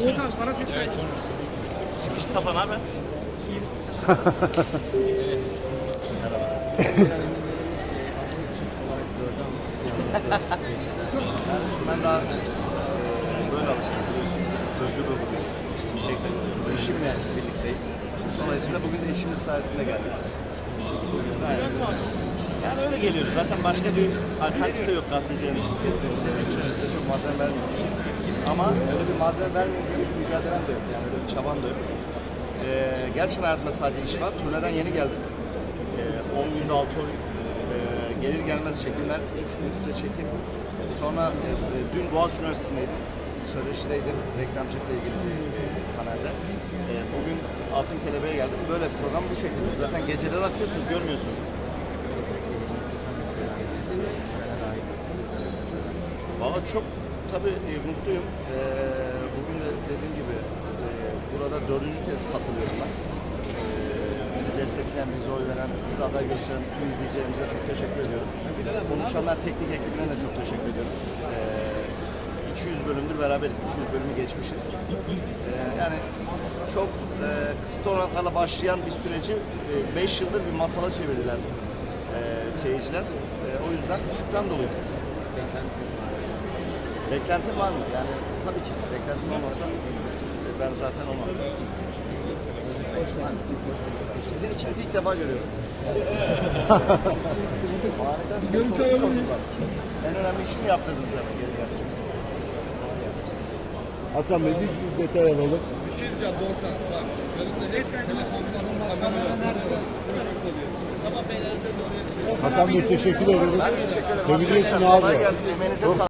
Volkan bana ses. Kapan abi. Kardeşim ben daha eee, böyle alışkanlık biliyorsunuz. Özgür eşimle birlikteyim. Dolayısıyla bugün de eşimiz sayesinde geldik. Gayet güzel. Yani öyle geliyoruz. Zaten başka bir alternatif de yok gazetecilerin çok malzeme vermiyor. Ama öyle bir malzeme vermeyin gibi bir mücadelem de yok. Yani öyle bir çaban da yok. Ee, gerçekten hayatımda sadece iş var. Turneden yeni geldim. Ee, 10 günde 6 oyun. Ee, gelir gelmez çekimler, 3 gün üstte çekim. Sonra e, e, dün Boğaziçi Üniversitesi'ndeydim. Söyleşideydim, reklamcılıkla ilgili bir e, panelde. E, bugün Altın Kelebeğe geldim. Böyle program bu şekilde. Zaten geceleri akıyorsunuz, görmüyorsunuz. Valla çok tabii e, mutluyum. E, bugün de dediğim gibi e, burada dördüncü kez katılıyorum ben. E, bizi destekleyen, bize oy veren, bizi aday gösteren tüm izleyicilerimize çok teşekkür ediyorum. Konuşanlar teknik ekibine de çok teşekkür ediyorum. E, 200 bölümdür beraberiz. 200 bölümü geçmişiz. E, yani çok e, kısıtlı olanaklarla başlayan bir süreci 5 yıldır bir masala çevirdiler e, seyirciler. E, o yüzden şükran doluyum. Beklentim var mı? Yani tabii ki. Beklentim olmasa ben zaten olmam. Sizin ikinizi ilk defa görüyorum. Görüntü soru alabilir sordular. miyiz? En önemli işimi yaptırdınız hemen geri geldim. Hasan Bey bir detay alalım. Bir şey diyeceğim Doğukan. Bak, görüntüde telefondan kamera Hasan Bey teşekkür ederiz. Ben teşekkür ederim. Seviliyorsun Arkadaşlar, Kolay abi. gelsin. Emeğinize sağlık.